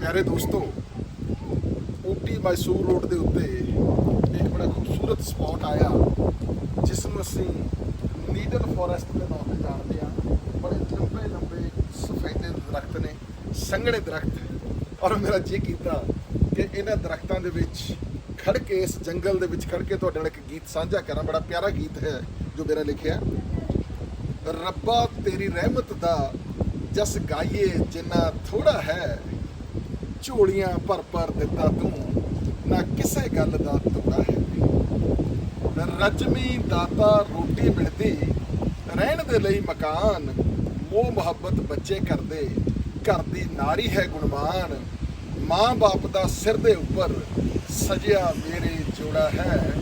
ਪਿਆਰੇ ਦੋਸਤੋ, ਊਟੀ ਮੈਸੂਰ ਰੋਡ ਦੇ ਉੱਤੇ ਇੱਕ ਬੜਾ ਖੂਬਸੂਰਤ ਸਪੌਟ ਆਇਆ ਜਿਸ ਨੂੰ ਅਸੀਂ ਨੀਡਲ ਫੋਰੈਸਟ ਦੇ ਨਾਮ ਤੇ ਜਾਣਦੇ ਆ ਬੜੇ ਲੰਬੇ ਲੰਬੇ ਸਫੈਦੇ ਦਰਖਤ ਨੇ, ਸੰਘਣੇ ਦਰਖਤ ਔਰ ਮੇਰਾ ਜੀ ਕੀਤਾ ਕਿ ਇਹਨਾਂ ਦਰਖਤਾਂ ਦੇ ਵਿੱਚ ਖੜ ਕੇ, ਇਸ ਜੰਗਲ ਦੇ ਵਿੱਚ ਖੜ ਕੇ ਤੁਹਾਡੇ ਨਾਲ ਇੱਕ ਗੀਤ ਸਾਂਝਾ ਕਰਾਂ। ਬੜਾ ਪਿਆਰਾ ਗੀਤ ਹੈ ਜੋ ਮੇਰਾ ਲਿਖਿਆ ਰੱਬਾ ਤੇਰੀ ਰਹਿਮਤ ਦਾ ਜਸ ਗਾਈਏ, ਜਿੰਨਾ ਥੋੜਾ ਹੈ ਝੋਲੀਆਂ ਭਰ ਭਰ ਦਿੱਤਾ ਤੂੰ, ਨਾ ਕਿਸੇ ਗੱਲ ਦਾ ਤੋੜਾ ਹੈ। ਰਜਮੀ ਦਾਤਾ ਰੋਟੀ ਮਿਲਦੀ, ਰਹਿਣ ਦੇ ਲਈ ਮਕਾਨ, ਮੋਹ ਮੁਹੱਬਤ ਬੱਚੇ ਕਰਦੇ, ਘਰ ਦੀ ਨਾਰੀ ਹੈ ਗੁਣਵਾਨ, ਮਾਂ ਬਾਪ ਦਾ ਸਿਰ ਦੇ ਉੱਪਰ ਸਜਿਆ ਮੇਰੇ ਜੋੜਾ ਹੈ,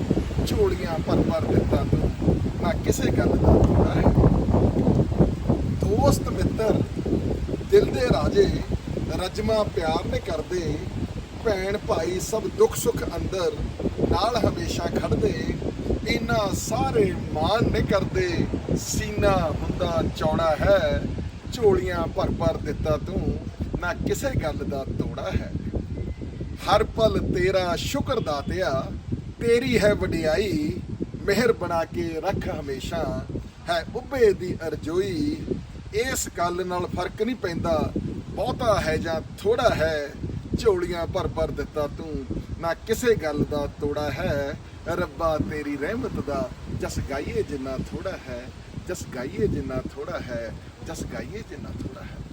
ਝੋਲੀਆਂ ਭਰ ਭਰ ਦਿੱਤਾ ਤੂੰ, ਨਾ ਕਿਸੇ ਗੱਲ ਦਾ ਤੋੜਾ ਹੈ। ਦੋਸਤ ਮਿੱਤਰ, ਦਿਲ ਦੇ ਰਾਜੇ ਰਜਮਾ ਪਿਆਰ ਨੇ ਕਰਦੇ, ਭੈਣ ਭਾਈ ਸਭ ਦੁੱਖ ਸੁੱਖ ਅੰਦਰ ਨਾਲ ਹਮੇਸ਼ਾ ਖੜਦੇ ਇਨਾ ਸਾਰੇ ਮਾਨ ਨੇ ਕਰਦੇ, ਸੀਨਾ ਹੁੰਦਾ ਚੌੜਾ ਹੈ, ਝੋਲੀਆਂ ਭਰ ਭਰ ਦਿੱਤਾ ਤੂੰ, ਨਾ ਕਿਸੇ ਗੱਲ ਦਾ ਤੋੜਾ ਹੈ। ਹਰ ਪਲ ਤੇਰਾ ਸ਼ੁਕਰ ਦਾਤਿਆ, ਤੇਰੀ ਹੈ ਵਡਿਆਈ, ਮਿਹਰ ਬਣਾ ਕੇ ਰੱਖ ਹਮੇਸ਼ਾ, ਹੈ ਉੱਭੇ ਦੀ ਅਰਜ਼ੋਈ, ਇਸ ਗੱਲ ਨਾਲ ਫ਼ਰਕ ਨਹੀਂ ਪੈਂਦਾ ਬਹੁਤਾ ਹੈ ਜਾਂ ਥੋੜਾ ਹੈ, ਝੋਲੀਆਂ ਭਰ ਭਰ ਦਿੱਤਾ ਤੂੰ। ਨਾ ਕਿਸੇ ਗੱਲ ਦਾ ਤੋੜਾ ਹੈ, ਰੱਬਾ ਤੇਰੀ ਰਹਿਮਤ ਦਾ। ਜਸ ਗਾਈਏ ਜਿੰਨਾ ਥੋੜਾ ਹੈ, ਜਸ ਗਾਈਏ ਜਿੰਨਾ ਥੋੜਾ ਹੈ, ਜਸ ਗਾਈਏ ਜਿੰਨਾ ਥੋੜਾ ਹੈ।